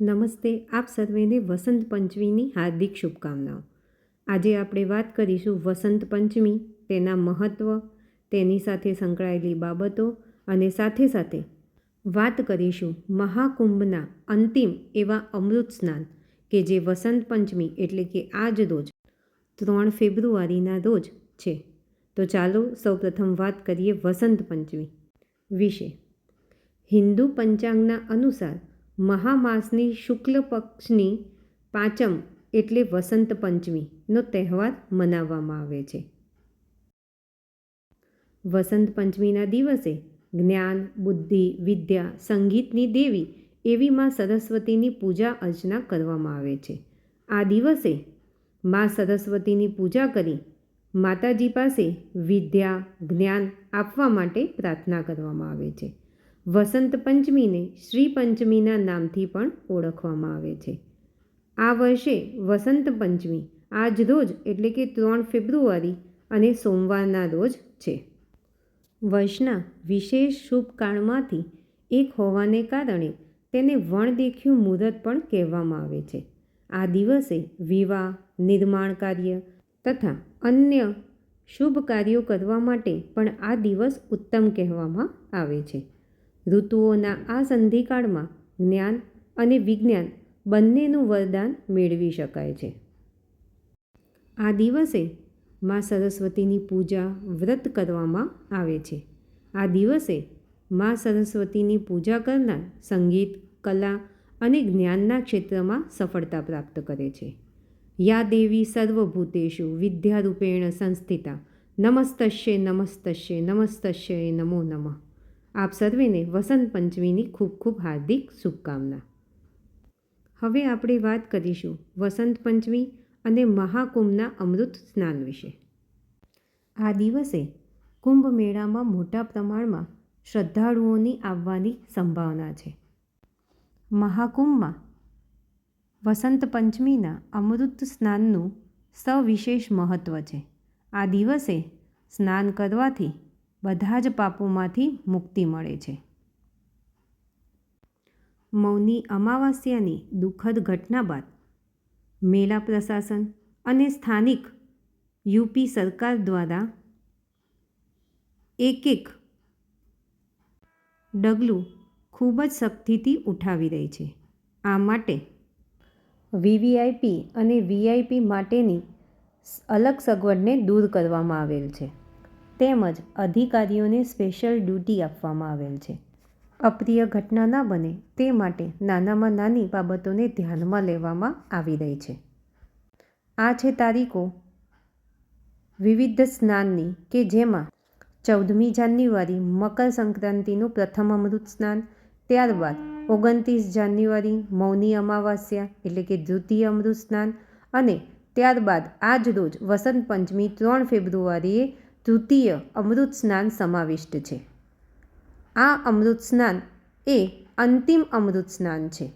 નમસ્તે, આપ સર્વેને વસંત પંચમીની હાર્દિક શુભકામનાઓ. આજે આપણે વાત કરીશું વસંત પંચમી, તેના મહત્ત્વ તેની સાથે સંકળાયેલી બાબતો અને સાથે સાથે વાત કરીશું મહાકુંભના અંતિમ એવા અમૃત સ્નાન કે જે વસંત પંચમી એટલે કે આજ રોજ, ત્રણ ફેબ્રુઆરીના રોજ છે. તો ચાલો સૌપ્રથમ વાત કરીએ વસંત પંચમી વિશે. હિન્દુ પંચાંગના અનુસાર મહામાસની શુક્લ પક્ષની પાંચમ એટલે વસંત પંચમીનો તહેવાર મનાવવામાં આવે છે. વસંત પંચમીના દિવસે જ્ઞાન, બુદ્ધિ, વિદ્યા, સંગીતની દેવી એવી માં સરસ્વતીની પૂજા અર્ચના કરવામાં આવે છે. આ દિવસે માં સરસ્વતીની પૂજા કરી માતાજી પાસે વિદ્યા, જ્ઞાન આપવા માટે પ્રાર્થના કરવામાં આવે છે. વસંત પંચમીને શ્રી પંચમીના નામથી પણ ઓળખવામાં આવે છે. આ વર્ષે વસંત પંચમી આજ રોજ એટલે કે ત્રણ ફેબ્રુઆરી અને સોમવારના રોજ છે. વર્ષના વિશેષ શુભ કાળમાંથી એક હોવાને કારણે તેને વણદેખ્યું મુહૂર્ત પણ કહેવામાં આવે છે. આ દિવસે વિવાહ, નિર્માણ કાર્ય તથા અન્ય શુભ કાર્યો કરવા માટે પણ આ દિવસ ઉત્તમ કહેવામાં આવે છે. ઋતુઓના આ સંધિકાળમાં જ્ઞાન અને વિજ્ઞાન બંનેનું વરદાન મેળવી શકાય છે. આ દિવસે મા સરસ્વતીની પૂજા વ્રત કરવામાં આવે છે. આ દિવસે મા સરસ્વતીની પૂજા કરનાર સંગીત, કલા અને જ્ઞાનના ક્ષેત્રમાં સફળતા પ્રાપ્ત કરે છે. યા દેવી સર્વભૂતેશુ વિદ્યારૂપેણ સંસ્થિતા નમસ્તશ્ય નમસ્તશ્ય નમસ્તશ્ય નમો નમઃ. આપ સર્વેને વસંત પંચમીની ખૂબ ખૂબ હાર્દિક શુભકામના. હવે આપણે વાત કરીશું વસંત પંચમી અને મહાકુંભના અમૃત સ્નાન વિશે. આ દિવસે કુંભ મેળામાં મોટા પ્રમાણમાં શ્રદ્ધાળુઓની આવવાની સંભાવના છે. મહાકુંભમાં વસંત પંચમીના અમૃત સ્નાનનું સવિશેષ મહત્ત્વ છે. આ દિવસે સ્નાન કરવાથી બધા જ પાપોમાંથી મુક્તિ મળે છે. મૌની અમાવાસ્યાની દુઃખદ ઘટના બાદ મેળા પ્રશાસન અને સ્થાનિક યુપી સરકાર દ્વારા એક એક ડગલું ખૂબ જ શક્તિથી ઉઠાવી રહી છે. આ માટે વીવીઆઈપી અને વીઆઈપી માટેની અલગ સગવડને દૂર કરવામાં આવેલ છે. તેમજ અધિકારીઓને સ્પેશિયલ ડ્યુટી આપવામાં આવેલ છે. અપ્રિય ઘટના ના બને તે માટે નાનામાં નાની બાબતોને ધ્યાનમાં લેવામાં આવી રહી છે. આ છે તારીખો વિવિધ સ્નાનની કે જેમાં ચૌદમી જાન્યુઆરી મકર સંક્રાંતિનું પ્રથમ અમૃત સ્નાન, ત્યારબાદ ઓગણત્રીસ જાન્યુઆરી મૌની અમાવાસ્યા એટલે કે દ્વિતીય અમૃત સ્નાન અને ત્યારબાદ આજ રોજ વસંત પંચમી ત્રણ ફેબ્રુઆરીએ તૃતીય અમૃત સ્નાન સમાવિષ્ટ છે. આ અમૃત સ્નાન એ અંતિમ અમૃત સ્નાન છે.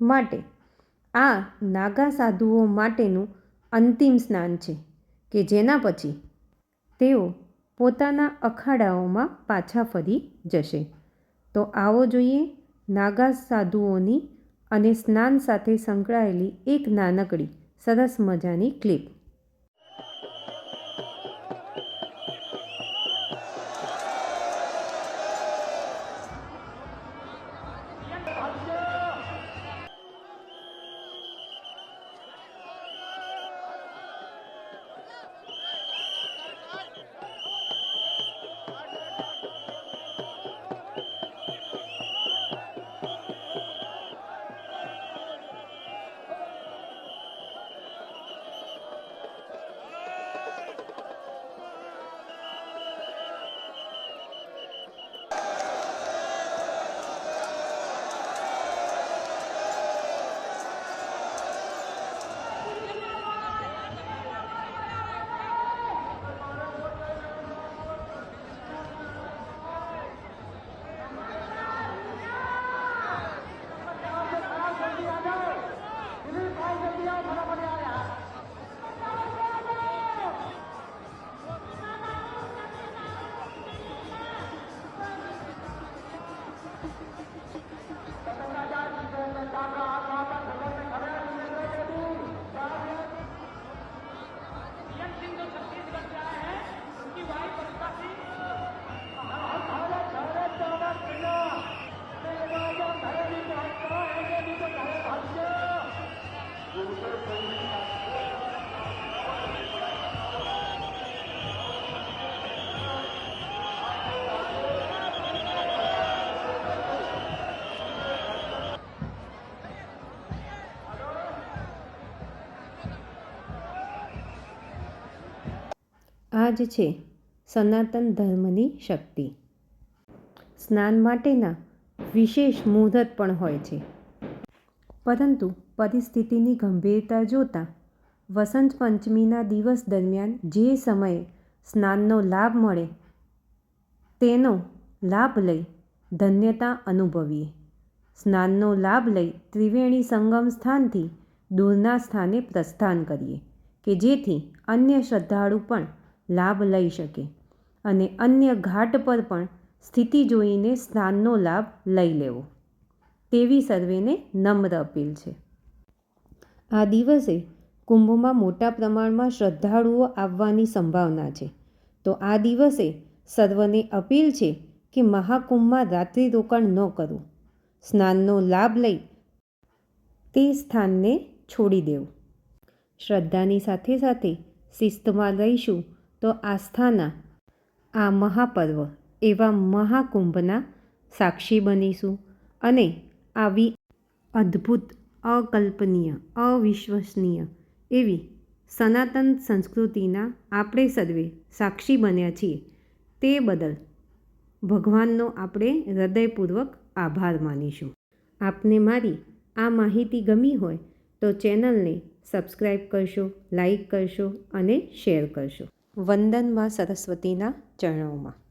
માટે આ નાગા સાધુઓ માટેનું અંતિમ સ્નાન છે કે જેના પછી તેઓ પોતાના અખાડાઓમાં પાછા ફરી જશે. તો આવો જોઈએ નાગા સાધુઓની અને સ્નાન સાથે સંકળાયેલી એક નાનકડી સરસ મજાની ક્લિપ. આ જ છે સનાતન ધર્મની શક્તિ. સ્નાન માટેના વિશેષ મુહૂર્ત પણ હોય છે. પરંતુ પરિસ્થિતિની ગંભીરતા જોતાં વસંત પંચમીના દિવસ દરમિયાન જે સમયે સ્નાનનો લાભ મળે તેનો લાભ લઈ ધન્યતા અનુભવીએ. સ્નાનનો લાભ લઈ ત્રિવેણી સંગમ સ્થાનથી દૂરના સ્થાને પ્રસ્થાન કરીએ કે જેથી અન્ય શ્રદ્ધાળુ પણ લાભ લઈ શકે અને અન્ય ઘાટ પર પણ સ્થિતિ જોઈને સ્નાનનો લાભ લઈ લેવો. તેવી સર્વેને નમ્ર અપીલ છે. આ દિવસે કુંભમાં મોટા પ્રમાણમાં શ્રદ્ધાળુઓ આવવાની સંભાવના છે. તો આ દિવસે સર્વને અપીલ છે કે મહાકુંભમાં રાત્રિ રોકાણ ન કરવું સ્નાનનો લાભ લઈ તે સ્થાનને છોડી દેવું. શ્રદ્ધાની સાથે સાથે શિસ્તમાં રહીશું તો આસ્થાના, આ મહાપર્વ એવા મહાકુંભના સાક્ષી બનીશું અને આવી અદ્ભુત, અકલ્પનીય, અવિશ્વસનીય એવી સનાતન સંસ્કૃતિના આપણે સર્વે સાક્ષી બન્યા છીએ તે બદલ ભગવાનનો આપણે હૃદયપૂર્વક આભાર માનીશું. આપને મારી આ માહિતી ગમી હોય તો ચેનલને સબસ્ક્રાઈબ કરશો લાઈક કરશો અને શેર કરશો. વંદનમાં સરસ્વતીના ચરણોમાં.